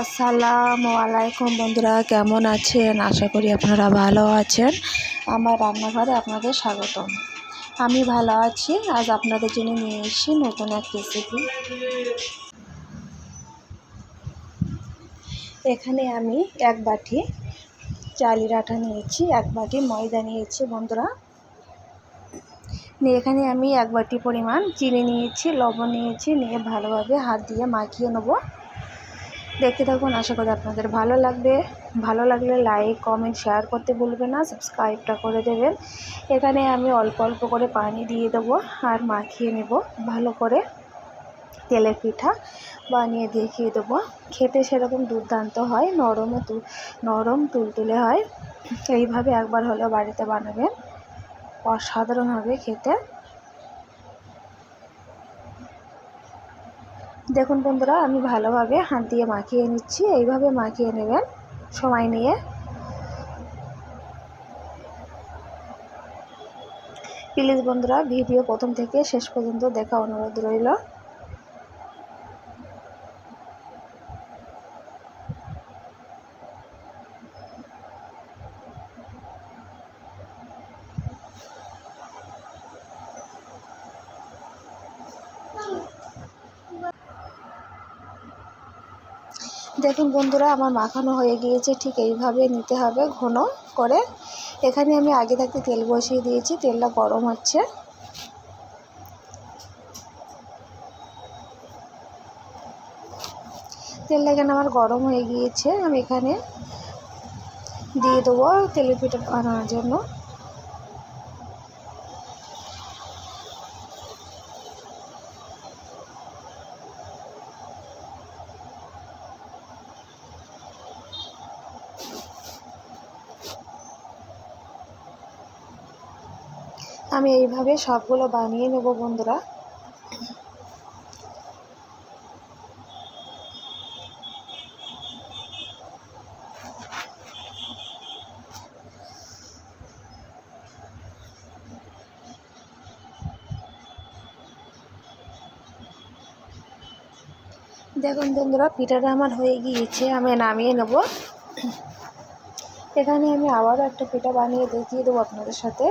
আসসালামু আলাইকুম বন্ধুরা, কেমন আছেন? আশা করি আপনারা ভালো আছেন। আমার রান্নাঘরে আপনাদের স্বাগতম। আমি ভালো আছি, আজ আপনাদের জন্য নিয়ে এসেছি নতুন এক রেসিপি এখানে আমি এক বাটি চালের আটা নিয়েছি, এক বাটি ময়দা নিয়েছি বন্ধুরা। নিয়ে এখানে আমি এক বাটি পরিমাণ চিনি নিয়েছি, লবণ নিয়েছি, নিয়ে ভালোভাবে হাত দিয়ে মাখিয়ে নেব। দেখতে থাকুন, আশা করি আপনাদের ভালো লাগবে। ভালো লাগলে লাইক কমেন্ট শেয়ার করতে ভুলবেন না সাবস্ক্রাইবটা করে দেবেন। এখানে আমি অল্প অল্প করে পানি দিয়ে দেবো আর মাখিয়ে নেব। ভালো করে তেলের পিঠা বানিয়ে দেখিয়ে দেবো। খেতে সেরকম দুর্দান্ত হয়, নরমও তু, নরম তুলতুলে হয়। এইভাবে একবার হলেও বাড়িতে বানাবেন। অসাধারণ হবে খেতে। দেখুন বন্ধুরা, আমি ভালোভাবে হাত দিয়ে মাখিয়ে নিচ্ছি। এইভাবে মাখিয়ে নেবেন, সময় নিয়ে। প্লিজ বন্ধুরা, ভিডিও প্রথম থেকে শেষ পর্যন্ত দেখা অনুরোধ রইল। দেখুন বন্ধুরা, আমার মাখানো হয়ে গিয়েছে, ঠিক এইভাবে নিতে হবে ঘন করে। এখানে আমি আগে থাকতে তেল বসিয়ে দিয়েছি, তেলটা গরম হচ্ছে। তেলটা এখানে আমার গরম হয়ে গিয়েছে, আমি এখানে দিয়ে দেবো তেলের পিঠা বানানোর জন্য। আমি এইভাবে সবগুলো বানিয়ে নেব, বন্ধুরা। দেখুন, বন্ধুরা, পিঠাটা আমার হয়ে গিয়েছে, আমি নামিয়ে নেব। এখানে আমি আবারও একটা পিঠা বানিয়ে দেখিয়ে দেবো আপনাদের সাথে।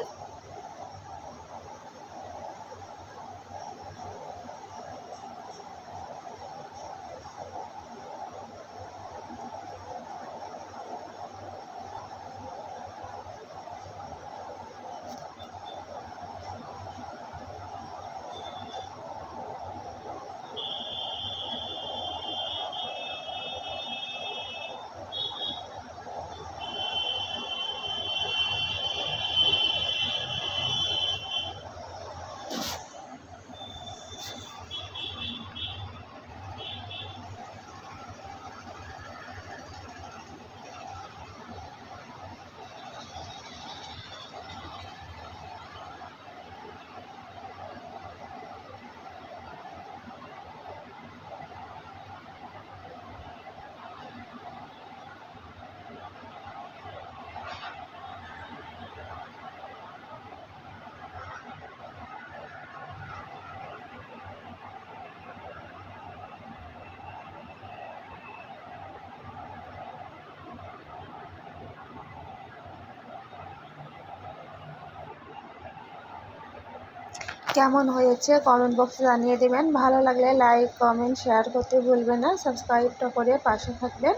কেমন হয়েছে কমেন্ট বক্সে জানিয়ে দেবেন। ভালো লাগলে লাইক কমেন্ট শেয়ার করতে ভুলবেন না। সাবস্ক্রাইবটা করে পাশে থাকবেন।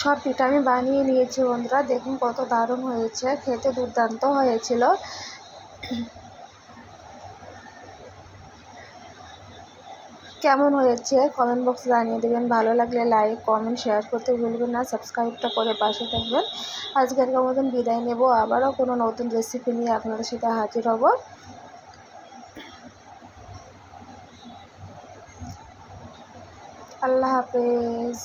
সব পিঠা আমি বানিয়ে নিয়েছি বন্ধুরা। দেখুন কত দারুণ হয়েছে। খেতে দুর্দান্ত হয়েছিল। কেমন হয়েছে? কমেন্ট বক্সে জানিয়ে দেবেন। ভালো লাগলে লাইক কমেন্ট শেয়ার করতে ভুলবেন না। সাবস্ক্রাইবটা করে পাশে থাকবেন। আজকের মতন বিদায় নেব। আবারও কোনো নতুন রেসিপি নিয়ে আপনাদের সাথে হাজির হব। আল্লাহ হাফেজ।